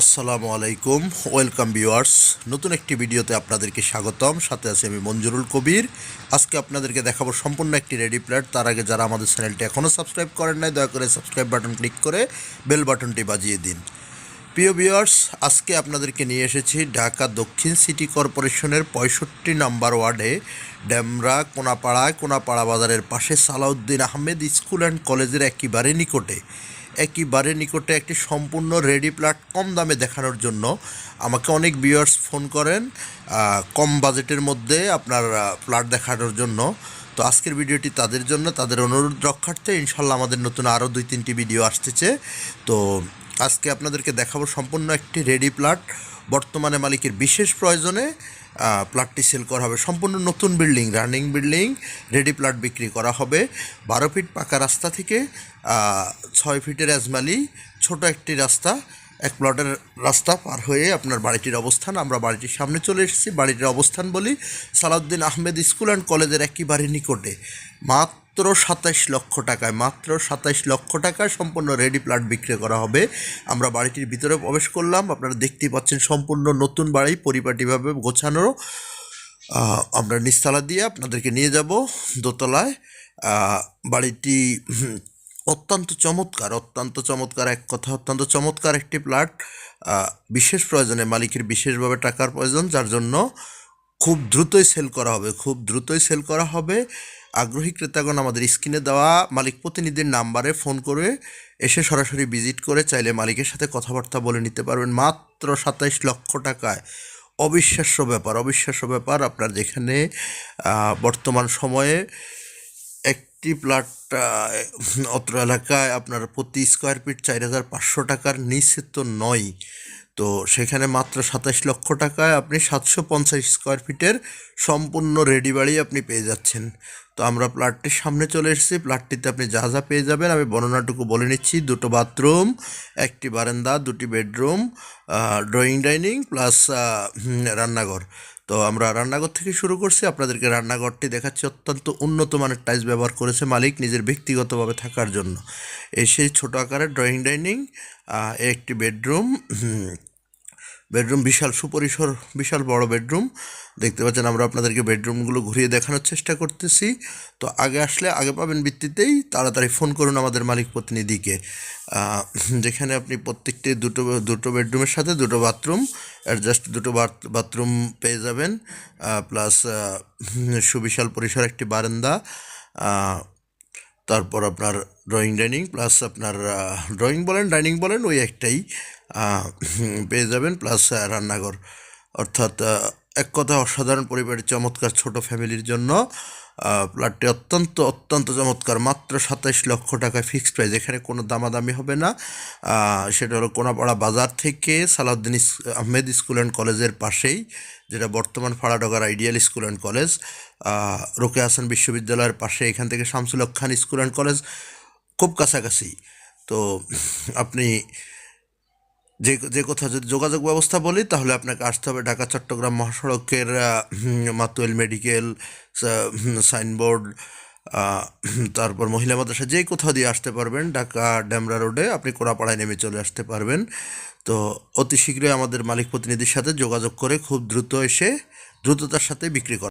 আসসালামু আলাইকুম, welcome viewers. নতুন একটি ভিডিওতে আপনাদেরকে স্বাগতম। সাথে আছি আমি মঞ্জুরুল কবির। আজকে আপনাদেরকে দেখাবো সম্পূর্ণ একটি রেডি প্ল্যাট তার আগে যারা আমাদের চ্যানেলটি এখনও সাবস্ক্রাইব করেন নাই, দয়া করে সাবস্ক্রাইব বাটন ক্লিক করে বেল বাটনটি বাজিয়ে দিন। প্রিয় ভিউয়ার্স, আজকে আপনাদেরকে নিয়ে এসেছি ঢাকা দক্ষিণ সিটি কর্পোরেশনের পঁয়ষট্টি নম্বর ওয়ার্ডে ড্যামরা কোনাপাড়া কোনাপাড়া বাজারের পাশে সালাউদ্দিন আহমেদ স্কুল অ্যান্ড কলেজের একেবারে নিকটে। একেবারে নিকটে একটি সম্পূর্ণ রেডি প্লাট কম দামে দেখানোর জন্য আমাকে অনেক ভিউয়ার্স ফোন করেন কম বাজেটের মধ্যে আপনার প্লাট দেখানোর জন্য। তো আজকের ভিডিওটি তাদের জন্য। তাদের অনুরোধ রক্ষার্থে ইনশাল্লাহ আমাদের নতুন আরও দুই তিনটি ভিডিও আসতেছে। তো আজকে আপনাদেরকে দেখাবো সম্পূর্ণ একটি রেডি প্লাট। বর্তমানে মালিকের বিশেষ প্রয়োজনে প্লাটটি সেল করা হবে। সম্পূর্ণ নতুন building, running building, ready flat বিক্রি করা হবে। বারো ফিট পাকা রাস্তা থেকে ছয় ফিটের আজমালি ছোট একটি রাস্তা, এক প্লটের রাস্তা পার হয়ে আপনার বাড়িটির অবস্থান। আমরা বাড়িটির সামনে চলে এসেছি, বাড়িটির অবস্থান বলি সালাউদ্দিন আহমেদ স্কুল অ্যান্ড কলেজের একেবারে নিকটে। মাত্র সাতাইশ লক্ষ টাকায়, মাত্র সাতাইশ লক্ষ টাকায় সম্পূর্ণ রেডি প্লাট বিক্রি করা হবে। আমরা বাড়িটির ভিতরে প্রবেশ করলাম, আপনারা দেখতেই পাচ্ছেন সম্পূর্ণ নতুন বাড়ি, পরিপাটিভাবে গোছানো। আমরা নিচতলা দিয়ে আপনাদেরকে নিয়ে যাব দোতলায়। বাড়িটি অত্যন্ত চমৎকার অত্যন্ত চমৎকার এক কথা, অত্যন্ত চমৎকার একটি প্লাট বিশেষ প্রয়োজনে মালিকের বিশেষভাবে টাকার প্রয়োজন, যার জন্য খুব দ্রুতই সেল করা হবে, খুব দ্রুতই সেল করা হবে। আগ্রহী ক্রেতাগণ আমাদের স্ক্রিনে দেওয়া মালিক প্রতিনিধির নাম্বারে ফোন করে এসে সরাসরি ভিজিট করে চাইলে মালিকের সাথে কথাবার্তা বলে নিতে পারবেন। মাত্র সাতাইশ লক্ষ টাকায়। অবিশ্বাস্য ব্যাপার অবিশ্বাস্য ব্যাপার। আপনার যেখানে বর্তমান সময়ে একটি প্লাট অত্র এলাকায় আপনার প্রতি স্কোয়ার ফিট চার হাজার পাঁচশো টাকার নিচে তো নয়। তো সেখানে মাত্র সাতাশ লক্ষ টাকায় আপনি সাতশো পঞ্চাশ স্কোয়ার ফিটের সম্পূর্ণ রেডি বাড়ি আপনি পেয়ে যাচ্ছেন। তো আমরা প্লাটটির সামনে চলে এসেছি। প্লাটটিতে আপনি যা যা পেয়ে যাবেন, আমি বর্ণনাটুকু বলে নিচ্ছি। দুটো বাথরুম, একটি বারান্দা, দুটি বেডরুম ড্রয়িং ডাইনিং প্লাস রান্নাঘর। তো আমরা রান্নাঘর থেকে শুরু করছি। আপনাদেরকে রান্নাঘরটি দেখাচ্ছি। অত্যন্ত উন্নত মানের টাইলস ব্যবহার করেছে মালিক নিজের ব্যক্তিগতভাবে থাকার জন্য। এই সেই ছোটো আকারের ড্রয়িং ডাইনিং একটি বেডরুম বেডরুম, বিশাল সুপরিসর, বিশাল বড় বেডরুম। দেখতে পাচ্ছেন আমরা আপনাদেরকে বেডরুমগুলো ঘুরিয়ে দেখানোর চেষ্টা করতেছি। তো আগে আসলে আগে পাবেন ভিত্তিতেই তাড়াতাড়ি ফোন করুন আমাদের মালিক প্রতিনিধিকে। যেখানে আপনি প্রত্যেকটি দুটো দুটো বেডরুমের সাথে দুটো বাথরুম, অ্যাডজাস্ট দুটো বাথরুম পেয়ে যাবেন। প্লাস সুবিশাল পরিসর একটি বারান্দা। তারপর আপনার ড্রয়িং ডাইনিং প্লাস আপনার ড্রয়িং বলেন ডাইনিং বলেন, ওই একটাই পেয়ে যাবেন প্লাস রান্নাঘর। অর্থাৎ এক কথা অসাধারণ পরিবারের চমৎকার ছোট ফ্যামিলির জন্য। প্লটটি অত্যন্ত অত্যন্ত চমৎকার। মাত্র সাতাইশ লক্ষ টাকায় ফিক্সড প্রাইস এখানে কোনো দামাদামি হবে না। সেটা হলো কোনাপাড়া বাজার থেকে সালাউদ্দিন আহমেদ স্কুল অ্যান্ড কলেজের পাশেই, যেটা বর্তমান ফাড়াডগার আইডিয়াল স্কুল অ্যান্ড কলেজ। রোকে হাসান বিশ্ববিদ্যালয়ের পাশে এখান থেকে Shamsul Khan school and college, খুব কাছাকাছি। তো আপনি যে যে কোথাও যদি যোগাযোগ ব্যবস্থা বলি, তাহলে আপনাকে আসতে হবে ঢাকা, চট্টগ্রাম মহাসড়কের মাতুয়েল মেডিকেল সাইনবোর্ড তারপর মহিলা মাদ্রাসা যেই কোথাও দিয়ে আসতে পারবেন, ঢাকা ড্যামরা রোডে আপনি কোড়াপাড়ায় নেমে চলে আসতে পারবেন। তো অতি শীঘ্রই আমাদের মালিক প্রতিনিধির সাথে যোগাযোগ করে খুব দ্রুত এসে দ্রুততার সাথে বিক্রি করা